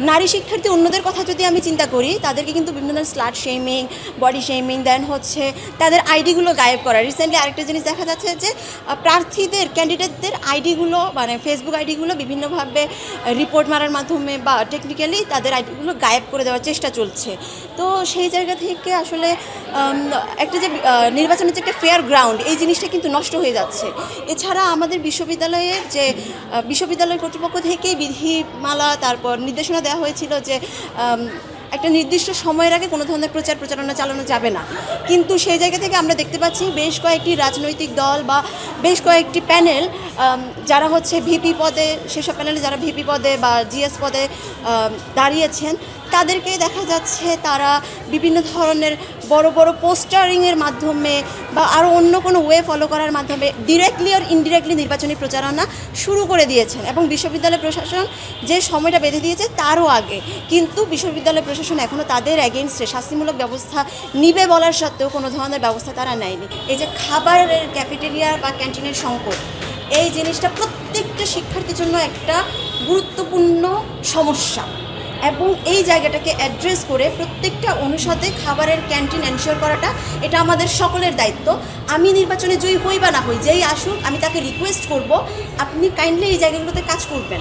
নারী শিক্ষার্থী অন্যদের কথা যদি আমি চিন্তা করি, তাদেরকে কিন্তু বিভিন্ন ধরনের slut shaming body shaming then হচ্ছে তাদের আইডিগুলো গায়েব করা। রিসেন্টলি আরেকটা জিনিস দেখা যাচ্ছে যে প্রার্থীদের ক্যান্ডিডেটদের আইডিগুলো মানে ফেসবুক আইডিগুলো বিভিন্নভাবে রিপোর্ট মারার মাধ্যমে বা টেকনিক্যালি তাদের আইডিগুলো গায়েব করে দেওয়ার চেষ্টা চলছে। তো সেই জায়গা থেকে আসলে একটা যে নির্বাচনের যে একটা ফেয়ার গ্রাউন্ড এই জিনিসটা কিন্তু নষ্ট হয়ে যাচ্ছে। এছাড়া আমাদের বিশ্ববিদ্যালয়ের যে বিশ্ববিদ্যালয় কর্তৃপক্ষ থেকেই বিধিমালা, তারপর নির্দেশনা দেওয়া হয়েছিল যে একটা নির্দিষ্ট সময়ের আগে কোনো ধরনের প্রচার প্রচারণা চালানো যাবে না। কিন্তু সেই জায়গা থেকে আমরা দেখতে পাচ্ছি বেশ কয়েকটি রাজনৈতিক দল বা বেশ কয়েকটি প্যানেল যারা হচ্ছে ভিপি পদে, সেসব প্যানেলে যারা ভিপি পদে বা জিএস পদে দাঁড়িয়েছেন, তাদেরকে দেখা যাচ্ছে তারা বিভিন্ন ধরনের বড় বড় পোস্টারিংয়ের মাধ্যমে বা আরও অন্য কোনো ওয়ে ফলো করার মাধ্যমে ডিরেক্টলি আর ইনডিরেক্টলি নির্বাচনী প্রচারণা শুরু করে দিয়েছেন। এবং বিশ্ববিদ্যালয় প্রশাসন যে সময়টা বেঁধে দিয়েছে তারও আগে। কিন্তু বিশ্ববিদ্যালয় প্রশাসন এখনও তাদের অ্যাগেনস্টে শাস্তিমূলক ব্যবস্থা নিবে বলার সত্ত্বেও কোনো ধরনের ব্যবস্থা তারা নেয়নি। এই যে খাবারের ক্যাফেটেরিয়া বা ক্যান্টিনের সংকট, এই জিনিসটা প্রত্যেকটা শিক্ষার্থীর জন্য একটা গুরুত্বপূর্ণ সমস্যা। এবং এই জায়গাটাকে অ্যাড্রেস করে প্রত্যেকটা অনুষদে খাবারের ক্যান্টিন এনশিওর করাটা, এটা আমাদের সকলের দায়িত্ব। আমি নির্বাচনে জয়ী হই বা না হই, যেই আসুক, আমি তাকে রিকোয়েস্ট করব, আপনি কাইন্ডলি এই জায়গাগুলোতে কাজ করবেন।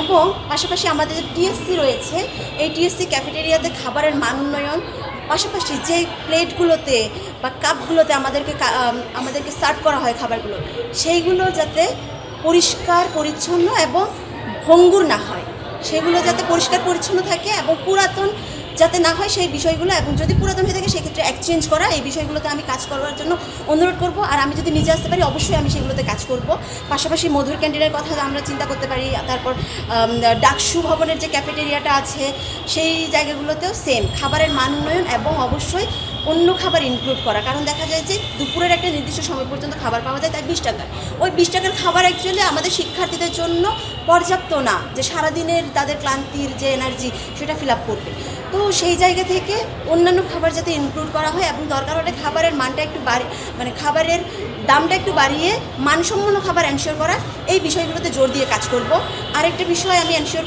এবং পাশাপাশি আমাদের যে টিএসসি রয়েছে, এই টিএসসি ক্যাফেটেরিয়াতে খাবারের মান উন্নয়ন, পাশাপাশি যে প্লেটগুলোতে বা কাপগুলোতে আমাদেরকে আমাদেরকে সার্ভ করা হয় খাবারগুলো, সেইগুলো যাতে পরিষ্কার, পরিচ্ছন্ন এবং ভঙ্গুর না হয়। সেগুলো যাতে পরিষ্কার পরিচ্ছন্ন থাকে এবং পুরাতন যাতে না হয় সেই বিষয়গুলো, এবং যদি পুরাতন হয়ে থাকে সেক্ষেত্রে এক্সচেঞ্জ করা। এই বিষয়গুলোতে আমি কাজ করার জন্য অনুরোধ করব, আর আমি যদি নিজে আসতে পারি অবশ্যই আমি সেগুলোতে কাজ করব। পাশাপাশি মধুর ক্যান্টিনের কথা আমরা চিন্তা করতে পারি, তারপর ডাকসু ভবনের যে ক্যাফেটেরিয়াটা আছে সেই জায়গাগুলোতেও সেম খাবারের মান উন্নয়ন এবং অবশ্যই অন্য খাবার ইনক্লুড করা। কারণ দেখা যায় যে দুপুরের একটা নির্দিষ্ট সময় পর্যন্ত খাবার পাওয়া যায়, তাই বিশ টাকার ওই বিশ টাকার খাবার অ্যাকচুয়ালি আমাদের শিক্ষার্থীদের জন্য পর্যাপ্ত না, যে সারাদিনের তাদের ক্লান্তির যে এনার্জি সেটা ফিল আপ করবে। তো সেই জায়গা থেকে অন্যান্য খাবার যাতে ইনক্লুড করা হয় এবং দরকার হলে খাবারের মানটা একটু বাড়ি মানে খাবারের দামটা একটু বাড়িয়ে মানসম্পন্ন খাবার এনশিওর করা, এই বিষয়গুলোতে জোর দিয়ে কাজ করব। আরেকটা বিষয় আমি এনশিওর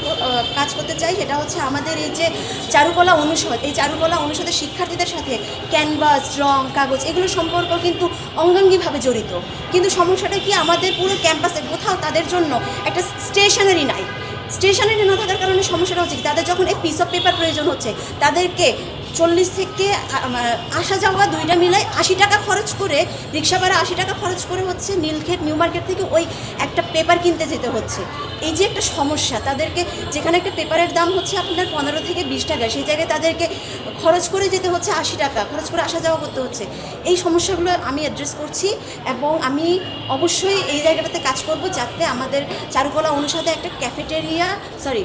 কাজ করতে চাই, সেটা হচ্ছে আমাদের এই যে চারুকলা অনুষদ, এই চারুকলা অনুষদের শিক্ষার্থীদের সাথে ক্যানভাস রং কাগজ, এগুলো সম্পর্ক কিন্তু অঙ্গাঙ্গিভাবে জড়িত। কিন্তু সমস্যাটা কি, আমাদের পুরো ক্যাম্পাসে কোথাও তাদের জন্য একটা স্টেশনারি নাই। স্টেশনারি না থাকার কারণে সমস্যাটা হচ্ছে তাদের যখন এই পিস অফ পেপার প্রয়োজন হচ্ছে, তাদেরকে চল্লিশ থেকে আসা যাওয়া দুইটা মিলাই আশি টাকা খরচ করে, রিক্সা ভাড়া আশি টাকা খরচ করে হচ্ছে নীলক্ষেত, নিউ মার্কেট থেকে ওই একটা পেপার কিনতে যেতে হচ্ছে। এই যে একটা সমস্যা, তাদেরকে যেখানে একটা পেপারের দাম হচ্ছে আপনার পনেরো থেকে বিশ টাকা, সেই জায়গায় তাদেরকে খরচ করে যেতে হচ্ছে আশি টাকা, খরচ করে আসা যাওয়া করতে হচ্ছে। এই সমস্যাগুলো আমি অ্যাড্রেস করছি এবং আমি অবশ্যই এই জায়গাটাতে কাজ করব যাতে আমাদের চারুকলা অনুষদে একটা ক্যাফেটেরিয়া সরি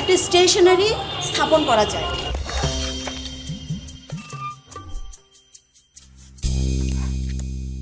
একটা স্টেশনারি স্থাপন করা যায়।